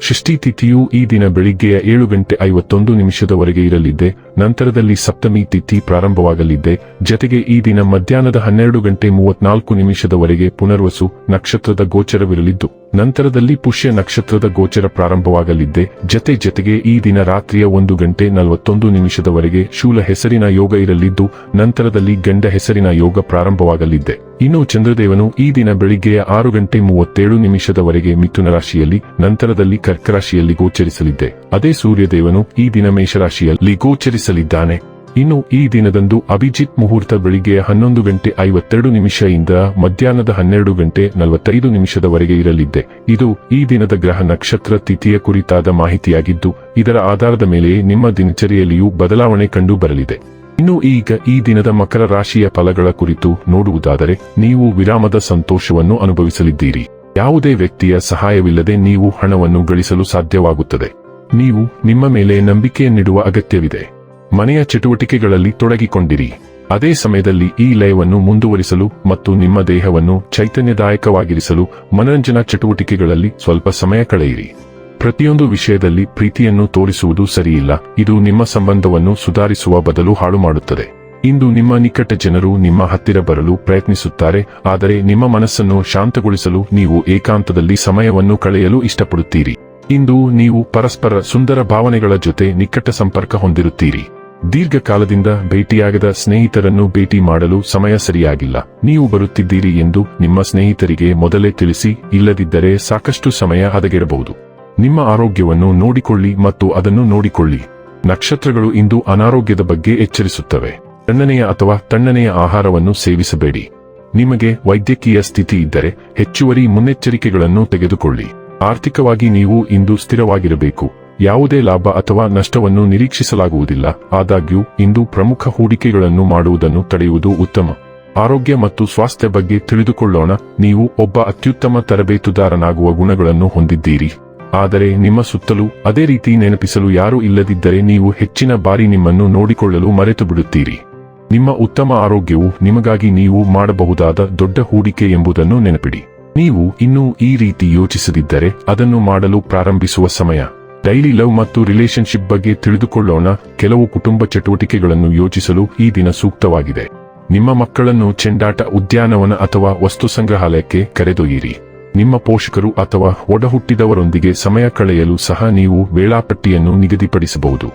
ಷಷ್ಠಿ ತಿಥಿಯು ಈ ದಿನ ಬೆಳಿಗ್ಗೆಯ ಏಳು ಗಂಟೆ ಐವತ್ತೊಂದು ನಿಮಿಷದವರೆಗೆ ಇರಲಿದೆ ನಂತರದಲ್ಲಿ ಸಪ್ತಮಿ ತಿಥಿ ಪ್ರಾರಂಭವಾಗಲಿದೆ ಜತೆಗೆ ಈ ದಿನ ಮಧ್ಯಾಹ್ನದ ಹನ್ನೆರಡು ಗಂಟೆ ಮೂವತ್ನಾಲ್ಕು ನಿಮಿಷದವರೆಗೆ ಪುನರ್ವಸು ನಕ್ಷತ್ರದ ಗೋಚರವಿರಲಿದ್ದು. ನಂತರದಲ್ಲಿ ಪುಷ್ಯ ನಕ್ಷತ್ರದ ಗೋಚರ ಪ್ರಾರಂಭವಾಗಲಿದ್ದೆ. ಜತೆ ಜತೆಗೆ ಈ ದಿನ ರಾತ್ರಿಯ ಒಂದು ಗಂಟೆ ನಲವತ್ತೊಂದು ನಿಮಿಷದವರೆಗೆ ಶೂಲ ಹೆಸರಿನ ಯೋಗ ಇರಲಿದ್ದು, ನಂತರದಲ್ಲಿ ಗಂಡ ಹೆಸರಿನ ಯೋಗ ಪ್ರಾರಂಭವಾಗಲಿದ್ದೆ. ಇನ್ನು ಚಂದ್ರದೇವನು ಈ ದಿನ ಬೆಳಿಗ್ಗೆಯ ಆರು ಗಂಟೆ ಮೂವತ್ತೇಳು ನಿಮಿಷದವರೆಗೆ ಮಿಥುನ ರಾಶಿಯಲ್ಲಿ, ನಂತರದಲ್ಲಿ ಕರ್ಕರಾಶಿಯಲ್ಲಿ ಗೋಚರಿಸಲಿದ್ದೆ. ಅದೇ ಸೂರ್ಯದೇವನು ಈ ದಿನ ಮೇಷರಾಶಿಯಲ್ಲಿ ಗೋಚರಿಸಲಿದ್ದಾನೆ. ಇನ್ನು ಈ ದಿನದಂದು ಅಭಿಜಿತ್ ಮುಹೂರ್ತ ಬೆಳಿಗ್ಗೆ ಹನ್ನೊಂದು ಗಂಟೆ ಐವತ್ತೆರಡು ನಿಮಿಷದಿಂದ ಮಧ್ಯಾಹ್ನದ ಹನ್ನೆರಡು ಗಂಟೆ ನಲವತ್ತೈದು ನಿಮಿಷದವರೆಗೆ ಇರಲಿದ್ದೆ. ಇದು ಈ ದಿನದ ಗ್ರಹ ನಕ್ಷತ್ರ ತಿಥಿಯ ಕುರಿತಾದ ಮಾಹಿತಿಯಾಗಿದ್ದು, ಇದರ ಆಧಾರದ ಮೇಲೆ ನಿಮ್ಮ ದಿನಚರಿಯಲ್ಲಿಯೂ ಬದಲಾವಣೆ ಕಂಡು ಬರಲಿದೆ. ಇನ್ನು ಈಗ ಈ ದಿನದ ಮಕರ ರಾಶಿಯ ಫಲಗಳ ಕುರಿತು ನೋಡುವುದಾದರೆ, ನೀವು ವಿರಾಮದ ಸಂತೋಷವನ್ನು ಅನುಭವಿಸಲಿದ್ದೀರಿ. ಯಾವುದೇ ವ್ಯಕ್ತಿಯ ಸಹಾಯವಿಲ್ಲದೆ ನೀವು ಹಣವನ್ನು ಗಳಿಸಲು ಸಾಧ್ಯವಾಗುತ್ತದೆ. ನೀವು ನಿಮ್ಮ ಮೇಲೆ ನಂಬಿಕೆಯನ್ನಿಡುವ ಅಗತ್ಯವಿದೆ. ಮನೆಯ ಚಟುವಟಿಕೆಗಳಲ್ಲಿ ತೊಡಗಿಕೊಂಡಿರಿ. ಅದೇ ಸಮಯದಲ್ಲಿ ಈ ಲಯವನ್ನು ಮುಂದುವರಿಸಲು ಮತ್ತು ನಿಮ್ಮ ದೇಹವನ್ನು ಚೈತನ್ಯದಾಯಕವಾಗಿರಿಸಲು ಮನರಂಜನಾ ಚಟುವಟಿಕೆಗಳಲ್ಲಿ ಸ್ವಲ್ಪ ಸಮಯ ಕಳೆಯಿರಿ. ಪ್ರತಿಯೊಂದು ವಿಷಯದಲ್ಲಿ ಪ್ರೀತಿಯನ್ನು ತೋರಿಸುವುದು ಸರಿಯಿಲ್ಲ. ಇದು ನಿಮ್ಮ ಸಂಬಂಧವನ್ನು ಸುಧಾರಿಸುವ ಬದಲು ಹಾಳು ಮಾಡುತ್ತದೆ ಇಂದು ನಿಮ್ಮ ನಿಕಟ ಜನರು ನಿಮ್ಮ ಹತ್ತಿರ ಬರಲು ಪ್ರಯತ್ನಿಸುತ್ತಾರೆ, ಆದರೆ ನಿಮ್ಮ ಮನಸ್ಸನ್ನು ಶಾಂತಗೊಳಿಸಲು ನೀವು ಏಕಾಂತದಲ್ಲಿ ಸಮಯವನ್ನು ಕಳೆಯಲು ಇಷ್ಟಪಡುತ್ತೀರಿ. ಇಂದು ನೀವು ಪರಸ್ಪರ ಸುಂದರ ಭಾವನೆಗಳ ಜೊತೆ ನಿಕಟ ಸಂಪರ್ಕ ಹೊಂದಿರುತ್ತೀರಿ. ದೀರ್ಘಕಾಲದಿಂದ ಭೇಟಿಯಾಗದ ಸ್ನೇಹಿತರನ್ನು ಭೇಟಿ ಮಾಡಲು ಸಮಯ ಸರಿಯಾಗಿಲ್ಲ. ನೀವು ಬರುತ್ತಿದ್ದೀರಿ ಎಂದು ನಿಮ್ಮ ಸ್ನೇಹಿತರಿಗೆ ಮೊದಲೇ ತಿಳಿಸಿ, ಇಲ್ಲದಿದ್ದರೆ ಸಾಕಷ್ಟು ಸಮಯ ಹದಗೆಡಬಹುದು. ನಿಮ್ಮ ಆರೋಗ್ಯವನ್ನು ನೋಡಿಕೊಳ್ಳಿ ಮತ್ತು ಅದನ್ನು ನೋಡಿಕೊಳ್ಳಿ. ನಕ್ಷತ್ರಗಳು ಇಂದು ಅನಾರೋಗ್ಯದ ಬಗ್ಗೆ ಎಚ್ಚರಿಸುತ್ತವೆ. ತಣ್ಣನೆಯ ಅಥವಾ ತಣ್ಣನೆಯ ಆಹಾರವನ್ನು ಸೇವಿಸಬೇಡಿ. ನಿಮಗೆ ವೈದ್ಯಕೀಯ ಸ್ಥಿತಿ ಇದ್ದರೆ ಹೆಚ್ಚುವರಿ ಮುನ್ನೆಚ್ಚರಿಕೆಗಳನ್ನು ತೆಗೆದುಕೊಳ್ಳಿ. ಆರ್ಥಿಕವಾಗಿ ನೀವು ಇಂದು ಸ್ಥಿರವಾಗಿರಬೇಕು. ಯಾವುದೇ ಲಾಭ ಅಥವಾ ನಷ್ಟವನ್ನು ನಿರೀಕ್ಷಿಸಲಾಗುವುದಿಲ್ಲ. ಆದಾಗ್ಯೂ, ಇಂದು ಪ್ರಮುಖ ಹೂಡಿಕೆಗಳನ್ನು ಮಾಡುವುದನ್ನು ತಡೆಯುವುದು ಉತ್ತಮ. ಆರೋಗ್ಯ ಮತ್ತು ಸ್ವಾಸ್ಥ್ಯ ಬಗ್ಗೆ ತಿಳಿದುಕೊಳ್ಳೋಣ. ನೀವು ಒಬ್ಬ ಅತ್ಯುತ್ತಮ ತರಬೇತುದಾರನಾಗುವ ಗುಣಗಳನ್ನು ಹೊಂದಿದ್ದೀರಿ. ಆದರೆ ನಿಮ್ಮ ಸುತ್ತಲೂ ಅದೇ ರೀತಿ ನೆನಪಿಸಲು ಯಾರೂ ಇಲ್ಲದಿದ್ದರೆ ನೀವು ಹೆಚ್ಚಿನ ಬಾರಿ ನಿಮ್ಮನ್ನು ನೋಡಿಕೊಳ್ಳಲು ಮರೆತು ಬಿಡುತ್ತೀರಿ ನಿಮ್ಮ ಉತ್ತಮ ಆರೋಗ್ಯವು ನಿಮಗಾಗಿ ನೀವು ಮಾಡಬಹುದಾದ ದೊಡ್ಡ ಹೂಡಿಕೆ ಎಂಬುದನ್ನು ನೆನಪಿಡಿ. ನೀವು ಇನ್ನೂ ಈ ರೀತಿ ಯೋಚಿಸದಿದ್ದರೆ ಅದನ್ನು ಮಾಡಲು ಪ್ರಾರಂಭಿಸುವ ಸಮಯ. ಡೈಲಿ ಲವ್ ಮತ್ತು ರಿಲೇಶನ್ಶಿಪ್ ಬಗ್ಗೆ ತಿಳಿದುಕೊಳ್ಳೋಣ. ಕೆಲವು ಕುಟುಂಬ ಚಟುವಟಿಕೆಗಳನ್ನು ಯೋಚಿಸಲು ಈ ದಿನ ಸೂಕ್ತವಾಗಿದೆ. ನಿಮ್ಮ ಮಕ್ಕಳನ್ನು ಚೆಂಡಾಟ ಉದ್ಯಾನವನ ಅಥವಾ ವಸ್ತು ಸಂಗ್ರಹಾಲಯಕ್ಕೆ ಕರೆದೊಯ್ಯಿರಿ. ನಿಮ್ಮ ಪೋಷಕರು ಅಥವಾ ಒಡಹುಟ್ಟಿದವರೊಂದಿಗೆ ಸಮಯ ಕಳೆಯಲು ಸಹ ನೀವು ವೇಳಾಪಟ್ಟಿಯನ್ನು ನಿಗದಿಪಡಿಸಬಹುದು.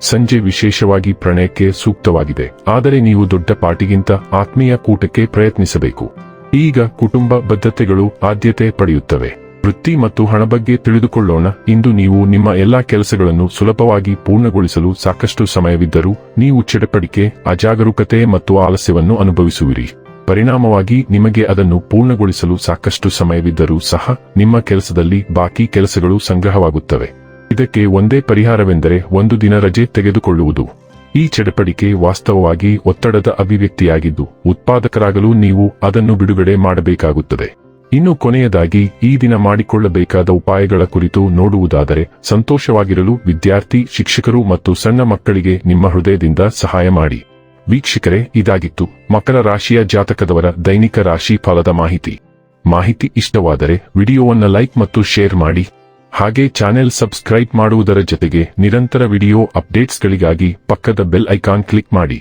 ಸಂಜೆ ವಿಶೇಷವಾಗಿ ಪ್ರಣಯಕ್ಕೆ ಸೂಕ್ತವಾಗಿದೆ. ಆದರೆ ನೀವು ದೊಡ್ಡ ಪಾಟಿಗಿಂತ ಆತ್ಮೀಯ ಕೂಟಕ್ಕೆ ಪ್ರಯತ್ನಿಸಬೇಕು. ಈಗ ಕುಟುಂಬ ಬದ್ಧತೆಗಳು ಆದ್ಯತೆ ಪಡೆಯುತ್ತವೆ. ವೃತ್ತಿ ಮತ್ತು ಹಣ ಬಗ್ಗೆ ತಿಳಿದುಕೊಳ್ಳೋಣ. ಇಂದು ನೀವು ನಿಮ್ಮ ಎಲ್ಲಾ ಕೆಲಸಗಳನ್ನು ಸುಲಭವಾಗಿ ಪೂರ್ಣಗೊಳಿಸಲು ಸಾಕಷ್ಟು ಸಮಯವಿದ್ದರೂ, ನೀವು ಚಡಪಡಿಕೆ ಅಜಾಗರೂಕತೆ ಮತ್ತು ಆಲಸ್ಯವನ್ನು ಅನುಭವಿಸುವಿರಿ. ಪರಿಣಾಮವಾಗಿ ನಿಮಗೆ ಅದನ್ನು ಪೂರ್ಣಗೊಳಿಸಲು ಸಾಕಷ್ಟು ಸಮಯವಿದ್ದರೂ ಸಹ, ನಿಮ್ಮ ಕೆಲಸದಲ್ಲಿ ಬಾಕಿ ಕೆಲಸಗಳು ಸಂಗ್ರಹವಾಗುತ್ತವೆ. ಇದಕ್ಕೆ ಒಂದೇ ಪರಿಹಾರವೆಂದರೆ ಒಂದು ದಿನ ರಜೆ ತೆಗೆದುಕೊಳ್ಳುವುದು. ಈ ಚಡಪಡಿಕೆ ವಾಸ್ತವವಾಗಿ ಒತ್ತಡದ ಅಭಿವ್ಯಕ್ತಿಯಾಗಿದ್ದು, ಉತ್ಪಾದಕರಾಗಲು ನೀವು ಅದನ್ನು ಬಿಡುಗಡೆ ಮಾಡಬೇಕಾಗುತ್ತದೆ. ಇನ್ನು ಕೊನೆಯದಾಗಿ ಈ ದಿನ ಮಾಡಿಕೊಳ್ಳಬೇಕಾದ ಉಪಾಯಗಳ ಕುರಿತು ನೋಡುವುದಾದರೆ ಸಂತೋಷವಾಗಿರಲು ವಿದ್ಯಾರ್ಥಿ, ಶಿಕ್ಷಕರು ಮತ್ತು ಸಣ್ಣ ಮಕ್ಕಳಿಗೆ ನಿಮ್ಮ ಹೃದಯದಿಂದ ಸಹಾಯ ಮಾಡಿ. ವೀಕ್ಷಕರೇ, ಇದಾಗಿತ್ತು ಮಕರ ರಾಶಿಯ ಜಾತಕದವರ ದೈನಿಕ ರಾಶಿ ಫಲದ ಮಾಹಿತಿ. ಮಾಹಿತಿ ಇಷ್ಟವಾದರೆ ವಿಡಿಯೋವನ್ನು ಲೈಕ್ ಮತ್ತು ಶೇರ್ ಮಾಡಿ. ಹಾಗೆ ಚಾನೆಲ್ ಸಬ್ಸ್ಕ್ರೈಬ್ ಮಾಡುವುದರ ಜೊತೆಗೆ ನಿರಂತರ ವಿಡಿಯೋ ಅಪ್ಡೇಟ್ಸ್ಗಳಿಗಾಗಿ ಪಕ್ಕದ ಬೆಲ್ ಐಕಾನ್ ಕ್ಲಿಕ್ ಮಾಡಿ.